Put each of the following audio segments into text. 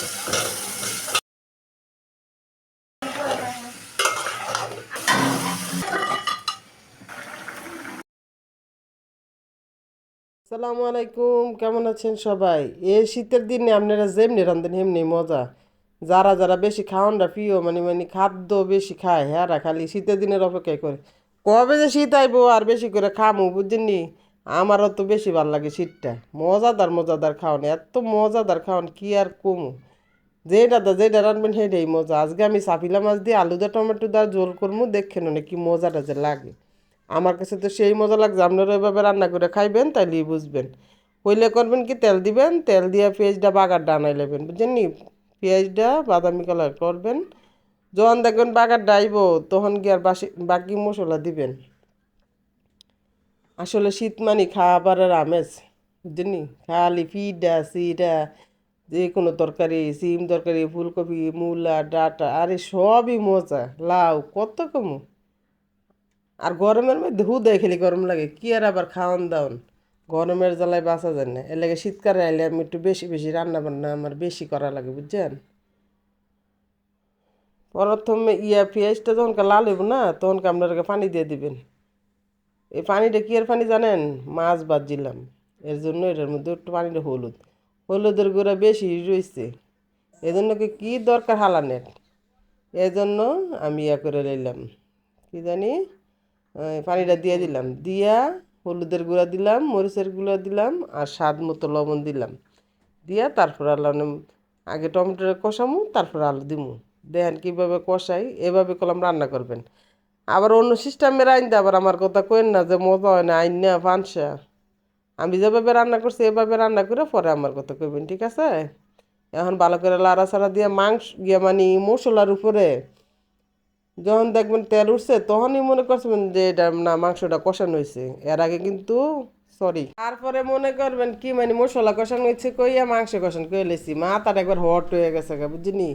সালামু আলাইকুম, কেমন আছেন সবাই? এই শীতের দিনে আপনারা যেমনি রান্ধেন এমনি মজা। যারা যারা বেশি খাওয়ানটা প্রিয় মানে মানে খাদ্য বেশি খায় হ্যাঁ খালি শীতের দিনের অপেক্ষায় করে। কবে যে শীত আইবো আর বেশি করে খামু বুঝছেন নি আমারও তো বেশি ভালো লাগে শীতটা। মজাদার মজাদার খাওয়ান, এত মজাদার খাওয়ান, কি আর কমু? যেটা দা যেটা রানবেন সেটাই মজা। আজকে আমি সাপিলা মাছ দিয়ে আলু দা টমেটো দা জোল করব দেখেন না কি মজাটা যে লাগে। আমার কাছে তো সেই মজা লাগছে, আপনারা এভাবে রান্না করে খাইবেন, তাইলেই বুঝবেন। হইলে করবেন কি, তেল দিবেন, তেল দিয়ে পেঁয়াজটা বাগার ডানাই নেবেন, বুঝছেন নি? পেঁয়াজটা বাদামি কালার করবেন, যখন দেখবেন বাগার ডাইব তখন কি আর বাসি, বাকি মশলা দিবেন? আসলে শীত মানে খাবারের আমেজ, বুঝছেন খালি ফিডা, সিডা যে কোনো তরকারি, সিম তরকারি, ফুলকপি, মূলা, ডাটা, আরে সবই মজা। লাউ, কত কমু। আর গরমের মধ্যে হুদয় খেলি, গরম লাগে। কি আর আবার খাওয়ান দাওন গরমের জ্বালায় বাঁচা যায় না। এর লাগে শীতকালে আইলে আমি একটু বেশি বেশি রান্না বান্না আমার বেশি করা লাগে, বুঝছেন? প্রথমে ইয়া পেঁয়াজটা যখন লাল হইব না, তখন আপনারা পানি দিয়ে দিবেন। এই পানিটা কি এর পানি জানেন? মাছ বাজিলাম এর জন্য এটার মধ্যে একটু পানিটা হলুদ। হলুদের গুঁড়া বেশি রয়েছে। এজন্য কি কী দরকার হালানের? এজন্য আমি ইয়া করে নিলাম কি জানি? পানিটা দিয়ে দিলাম। দিয়া হলুদের গুঁড়া দিলাম, মরিচের গুঁড়া দিলাম আর স্বাদ মতো লবণ দিলাম। দিয়া তারপর আল্লাহ আগে টমেটোটা কষামু, তারপর আলু দিমু। দেখেন কীভাবে কষাই, এভাবে কলম রান্না করবেন। আবার অন্য সিস্টেমের আইন আবার আমার কথা কেন না যে মজা হয় না, আইন না ফানসা। আমি যেভাবে রান্না করছি, এভাবে রান্না করে পরে আমার কথা কইবেন, ঠিক আছে? এখন ভালো করে লাড়া ছাড়া দিয়ে মাংস গিয়ে মানে মশলার উপরে যখন দেখবেন তেল উঠছে, তখনই মনে করছেন যে এটা না মাংসটা কষানো হয়েছে। এর আগে কিন্তু সরি তারপরে মনে করবেন কি মানে মশলা কষানো হয়েছে কইয়া মাংস কষানো কই লেছি মাথাটা একবার হট হয়ে গেছে বুঝিনি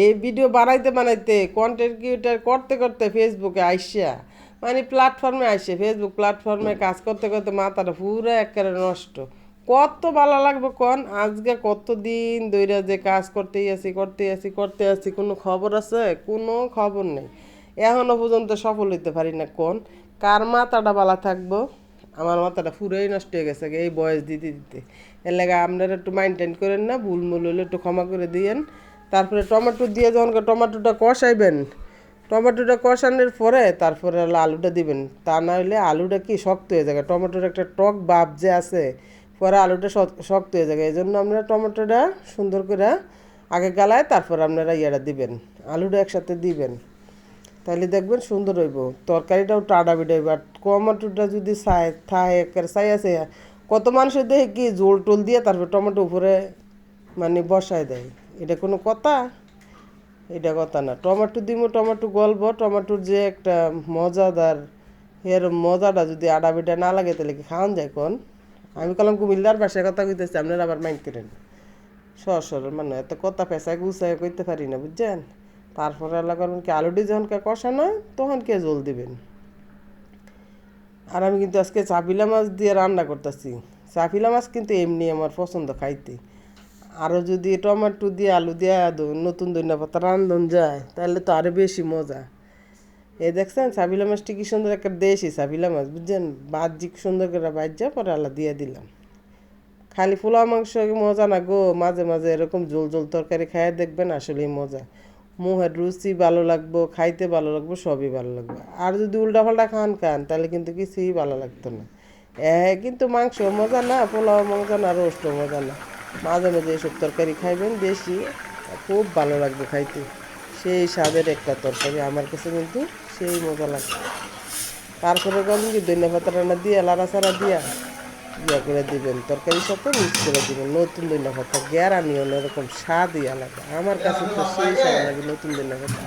এই ভিডিও বানাইতে বানাইতে কন্টেন্ট ক্রিয়েটার করতে করতে ফেসবুকে আইসা মানে প্ল্যাটফর্মে আসে ফেসবুক প্ল্যাটফর্মে কাজ করতে করতে মাথাটা পুরো একেবারে নষ্ট। কত ভালো লাগবে কোন? আজকে কত দিন ধইরা যে কাজ করতেই আসি করতেই আছি করতে আছি কোনো খবর আছে? কোনো খবর নেই। এখনও পর্যন্ত সফল হইতে পারি না কোন। কার মাথাটা ভালো থাকব? আমার মাথাটা পুরোই নষ্ট হয়ে গেছে এই বয়স দিতে দিতে। এর লাগে আপনারা একটু মাইন্টেন করেন না ভুল মূল হলে একটু ক্ষমা করে দিয়েন। তারপরে টমেটো দিয়ে যখন টমেটোটা কষাইবেন টমেটোটা কষানোর পরে তারপরে হলো আলুটা দিবেন। তা না হলে আলুটা কি শক্ত হয়ে যাবে। টমেটোর একটা টক ভাব যে আছে, পরে আলুটা শক্ত হয়ে যাবে। এই জন্য আপনারা টমেটোটা সুন্দর করে আগে গালায়, তারপর আপনারা ইয়েটা দিবেন। আলুটা একসাথে দিবেন। তাহলে দেখবেন সুন্দর হইব। তরকারিটাও টাডা হইব। আর টমেটোটা যদি চাই থায় একের চাই আছে, কত মানুষের দেখে কি জোল টোল দিয়ে তারপর টমেটো উপরে মানে বসায় দেয়? এটা কোনো কথা? এটা কথা না। টমেটো দিব টমেটো গল্প টমেটোর যে একটা মজাদার, এর মজাটা যদি আডা বিডা না লাগে তাহলে কি খাওয়ান যায় কোন? আমি কলম কুমিল্লার বাসায় কথা কইতেছি, আপনারা আবার মাইন্ড করেন। সর সর মানে এত কথা পেঁচায় গুছায় কইতে পারি না, বুঝছেন? তারপরে আল্লাহ করবেন কি, আলুটি যখন কে কষানো তখন কে জল দিবেন। আর আমি কিন্তু আজকে চাপিলা মাছ দিয়ে রান্না করতেছি। চাপিলা মাছ কিন্তু এমনি আমার পছন্দ খাইতে। আরও যদি টমেটো দিয়ে আলু দিয়ে নতুন ধনিয়া পাতা রান্ধন যায়, তাহলে তো আরও বেশি মজা। এ দেখছেন, সাবিলা মাছটি কি সুন্দর একটা দেশি সাবিলা মাছ, বুঝছেন? বাহ্যিক সুন্দর করে বাজ্যা পরে আল্লাহ দিয়ে দিলাম। খালি পোলাও মাংস মজা না গো? মাঝে মাঝে এরকম জোল জোল তরকারি খাইয়ে দেখবেন আসলেই মজা। মুহের রুচি ভালো লাগবো, খাইতে ভালো লাগবো, সবই ভালো লাগবে। আর যদি উল্টা পাল্টা খান খান, তাহলে কিন্তু কিছুই ভালো লাগতো না। কিন্তু মাংস মজা না, পোলাও মজা না রোস্ট মজা না। মাঝে মাঝে এসব তরকারি খাইবেন বেশি, খুব ভালো লাগবে খাইতে। সেই স্বাদের একটা তরকারি আমার কাছে কিন্তু সেই মজা লাগে। তারপরে বলেন কি, ধনিয়া পাতা রান্না দিয়ে লাড়া ছাড়া দিয়া, ইয়া করে দিবেন। তরকারির সাথে মিক্স করে দিবেন। নতুন ধনিয়া পাতা গ্যারানি অন্যরকম স্বাদই আলাদা। আমার কাছে তো সেই স্বাদ লাগে নতুন ধনিয়া পাতা।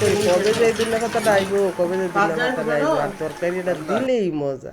করি, কবে যে ধনিয়া পাতাটা আইবো, কবে যে ধনিয়া পাতাটা আইবো, আর তরকারিটা দিলেই মজা।